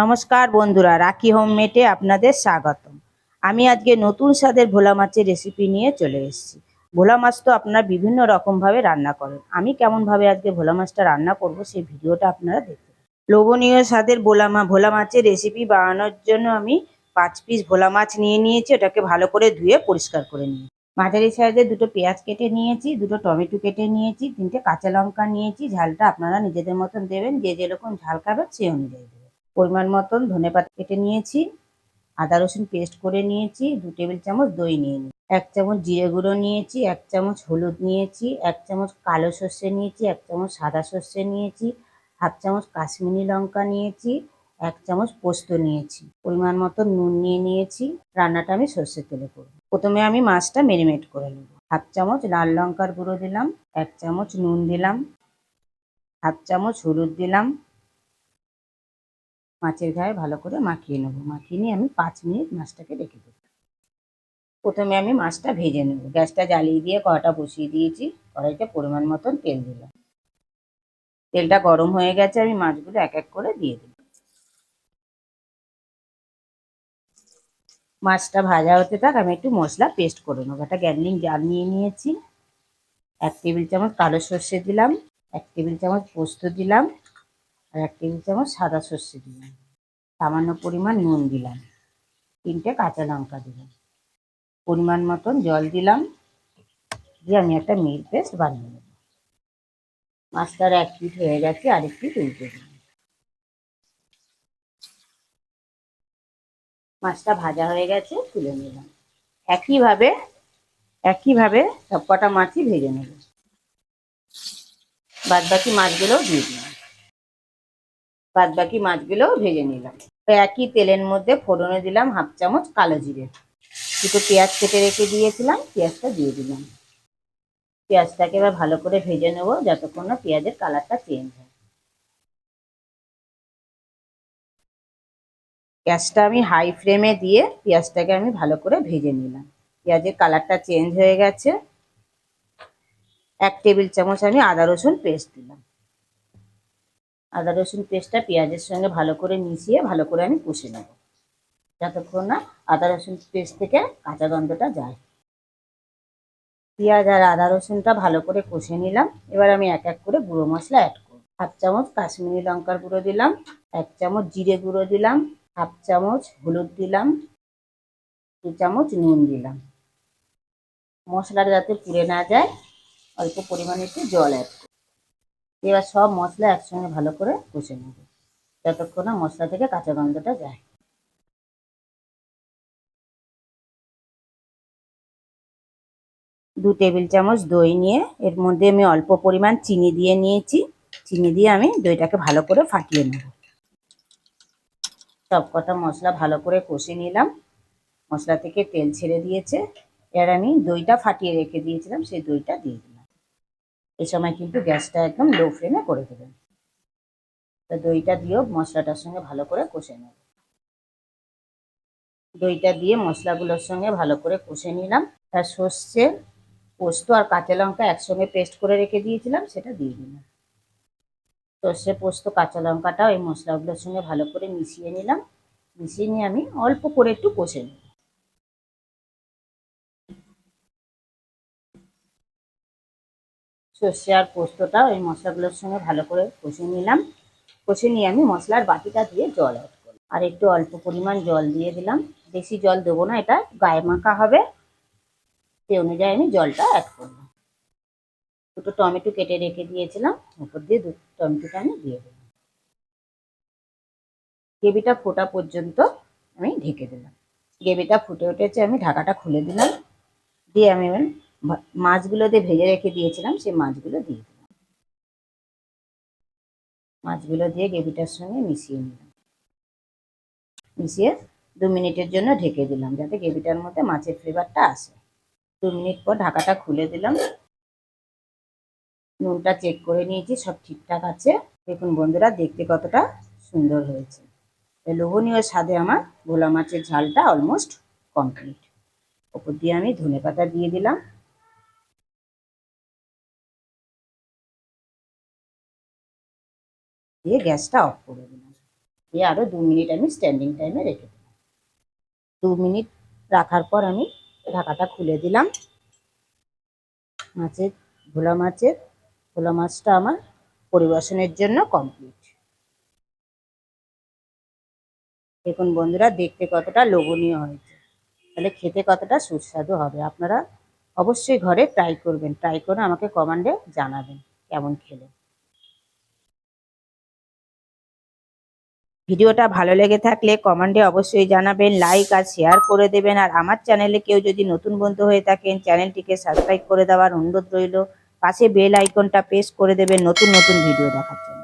নমস্কার বন্ধুরা, রাখি হোম মেটে আপনাদের স্বাগতম। আমি আজকে নতুন স্বাদের ভোলা মাছের রেসিপি নিয়ে চলে এসেছি। ভোলা মাছ তো আপনারা বিভিন্ন রকমভাবে রান্না করেন। আমি কেমনভাবে আজকে ভোলা মাছটা রান্না করব সেই ভিডিওটা আপনারা দেখুন। লোভনীয় স্বাদের ভোলা মা ভোলা মাছের রেসিপি বানানোর জন্য আমি পাঁচ পিস ভোলা মাছ নিয়ে নিয়েছি, ওটাকে ভালো করে ধুয়ে পরিষ্কার করে নিয়ে মাঝারি সাইজে দুটো পেঁয়াজ কেটে নিয়েছি, দুটো টমেটো কেটে নিয়েছি, তিনটে কাঁচা লঙ্কা নিয়েছি, ঝালটা আপনারা নিজেদের মতন দেবেন, যে যেরকম ঝাল খাবেন সেই অনুযায়ী পরিমাণ মতন ধনেপাতা কেটে নিয়েছি, আদা রসুন পেস্ট করে নিয়েছি, দু টেবিল চামচ দই নিয়ে নিই এক চামচ জিরে গুঁড়ো নিয়েছি, এক চামচ হলুদ নিয়েছি, এক চামচ কালো সর্ষে নিয়েছি, এক চামচ সাদা সর্ষে নিয়েছি, হাফ চামচ কাশ্মীরি লঙ্কা নিয়েছি, এক চামচ পোস্ত নিয়েছি। পরিমাণ মতো নুন নিয়ে নিয়েছি, রান্নাটা আমি সর্ষের তেলে করব। প্রথমে আমি মাছটা মেরিনেট করে নেব। হাফ চামচ লাল লঙ্কার গুঁড়ো দিলাম, এক চামচ নুন দিলাম, হাফ চামচ হলুদ দিলাম মাছের গায়ে ভালো করে মাখিয়ে নেব। মাখিয়ে নিয়ে আমি পাঁচ মিনিট মাছটাকে রেখে দেবো। প্রথমে আমি মাছটা ভেজে নেব। গ্যাসটা জ্বালিয়ে দিয়ে কড়াটা বসিয়ে দিয়েছি। কড়াইতে পরিমাণ মতন তেল দিলাম। তেলটা গরম হয়ে গেছে, আমি মাছগুলো এক এক করে দিয়ে দিলাম মাছটা ভাজা হতে থাক, আমি একটু মশলা পেস্ট করে নেব। একটা গ্যান্ডিং জাল নিয়ে নিয়েছি। এক টেবিল চামচ কালো সর্ষে দিলাম। এক টেবিল চামচ পোস্ত দিলাম। আর এক টেবিল চামচ সাদা সর্ষে দিলাম। সামান্য পরিমাণ নুন দিলাম। তিনটে কাঁচা লঙ্কা দিলাম। পরিমাণ মতন জল দিলাম দিয়ে আমি একটা মিল পেস্ট বানিয়ে নেব। মাছটার এক পিট হয়ে গেছে, আরেক পিঠ উল্টে দিলাম। মাছটা ভাজা হয়ে গেছে, তুলে নিলাম। একইভাবে একইভাবে সব কটা মাছই ভেজে নেব। বাদ বাকি মাছগুলোও দিয়ে দিলাম। বাদ বাকি মাছগুলোও ভেজে নিলাম। একই তেলের মধ্যে ফোড়নে দিলাম হাফ চামচ কালো জিরে। দুটো পেঁয়াজ কেটে রেখে দিয়েছিলাম, পেঁয়াজটা দিয়ে দিলাম। পেঁয়াজটাকে এবার ভালো করে ভেজে নেব, যতক্ষণ না পেঁয়াজের কালারটা চেঞ্জ হয়। পেঁয়াজটা আমি হাই ফ্লেমে দিয়ে পেঁয়াজটাকে আমি ভালো করে ভেজে নিলাম। পেঁয়াজের কালারটা চেঞ্জ হয়ে গেছে। এক টেবিল চামচ আমি আদা রসুন পেস্ট দিলাম। আদা, রসুন পেস্টটা পেঁয়াজের সঙ্গে ভালো করে মিশিয়ে ভালো করে আমি কষে নেব। যতক্ষণ না আদা, রসুন পেস্ট থেকে কাঁচা গন্ধটা যায়। পেঁয়াজ আর আদা, রসুনটা ভালো করে কষে নিলাম। এবার আমি এক এক করে গুঁড়ো মশলা অ্যাড করব। হাফ চামচ কাশ্মীরি লঙ্কার গুঁড়ো দিলাম, এক চামচ জিরে গুঁড়ো দিলাম, হাফ চামচ হলুদ দিলাম, দু চামচ নুন দিলাম। মশলাটা যাতে পুড়ে না যায়, অল্প পরিমাণে একটু জল অ্যাড এবার সব মশলা একসঙ্গে ভালো করে কষে নেব। যতক্ষণ না মশলা থেকে কাঁচা গন্ধটা যায়। দু টেবিল চামচ দই নিয়ে, এর মধ্যে আমি অল্প পরিমাণ চিনি দিয়ে নিয়েছি। চিনি দিয়ে আমি দইটাকে ভালো করে ফাটিয়ে নেব। সব কটা মশলা ভালো করে কষে নিলাম। মশলা থেকে তেল ছেড়ে দিয়েছে। এবার আমি দইটা ফাটিয়ে রেখে দিয়েছিলাম, সেই দইটা দিয়ে দিলাম। এই সময় কিন্তু গ্যাসটা একদম লো ফ্লেমে করে দেবেন। তো দইটা দিয়েও মশলাটার সঙ্গে ভালো করে কষে নেব দইটা দিয়ে মশলাগুলোর সঙ্গে ভালো করে কষে নিলাম। তার সর্ষে পোস্ত আর কাঁচা লঙ্কা একসঙ্গে পেস্ট করে রেখে দিয়েছিলাম, সেটা দিয়ে দিলাম। সর্ষে পোস্ত, কাঁচা লঙ্কাটাও এই মশলাগুলোর সঙ্গে ভালো করে মিশিয়ে নিলাম। মিশিয়ে নিয়ে আমি অল্প করে একটু কষে নিই সর্ষে আর পোস্তটা ওই মশলাগুলোর সঙ্গে ভালো করে কষে নিলাম। কষে নিয়ে আমি মশলার বাটিটা দিয়ে জল অ্যাড করি আর একটু অল্প পরিমাণ জল দিয়ে দিলাম। বেশি জল দেবো না, এটা গায়ে মাখা হবে। সেই অনুযায়ী আমি জলটা অ্যাড করলাম। দুটো টমেটো কেটে রেখে দিয়েছিলাম। উপর দিয়ে দু টমেটোটা আমি দিয়ে দিলাম। গ্রেভিটা ফোটা পর্যন্ত আমি ঢেকে দিলাম। গ্রেভিটা ফুটে উঠেছে, আমি ঢাকাটা খুলে দিলাম। দিয়ে আমি এবার মা- মাছগুলো দিয়ে ভেজে রেখে দিয়েছিলাম, সেই মাছগুলো দিয়ে দিলাম। মাছগুলো দিয়ে গ্রেভিটার সঙ্গে মিশিয়ে নিলাম। মিশিয়ে দু মিনিটের জন্য ঢেকে দিলাম, যাতে গ্রেভিটার মধ্যে মাছের ফ্লেভারটা আসে। দু মিনিট পর ঢাকাটা খুলে দিলাম। নুনটা চেক করে নিয়েছি, সব ঠিকঠাক আছে। দেখুন বন্ধুরা, দেখতে কতটা সুন্দর হয়েছে। লোভনীয় স্বাদে আমার ভোলা মাছের ঝালটা অলমোস্ট কমপ্লিট ওপর দিয়ে আমি ধনে পাতা দিয়ে দিলাম। দিয়ে গ্যাসটা অফ করে দিলাম। দিয়ে আরও দু মিনিট আমি স্ট্যান্ডিং টাইমে রেখে দিলাম। দু মিনিট রাখার পর আমি ঢাকাটা খুলে দিলাম। মাছের, ভোলা মাছের, ভোলা মাছটা আমার পরিবেশনের জন্য কমপ্লিট দেখুন বন্ধুরা, দেখতে কতটা লোভনীয় হয়েছে। তাহলে খেতে কতটা সুস্বাদু হবে। আপনারা অবশ্যই ঘরে ট্রাই করবেন। ট্রাই করে আমাকে কমান্ডে জানাবেন কেমন খেলেন ভিডিওটা ভালো লেগে থাকলে কমেন্টে অবশ্যই জানাবেন লাইক আর শেয়ার করে দেবেন। আর আমার চ্যানেলে কেউ যদি নতুন বন্ধু হয়ে থাকেন, চ্যানেলটিকে সাবস্ক্রাইব করে দেওয়ার অনুরোধ রইল। পাশে বেল আইকনটা প্রেস করে দেবেন নতুন নতুন ভিডিও দেখার জন্য।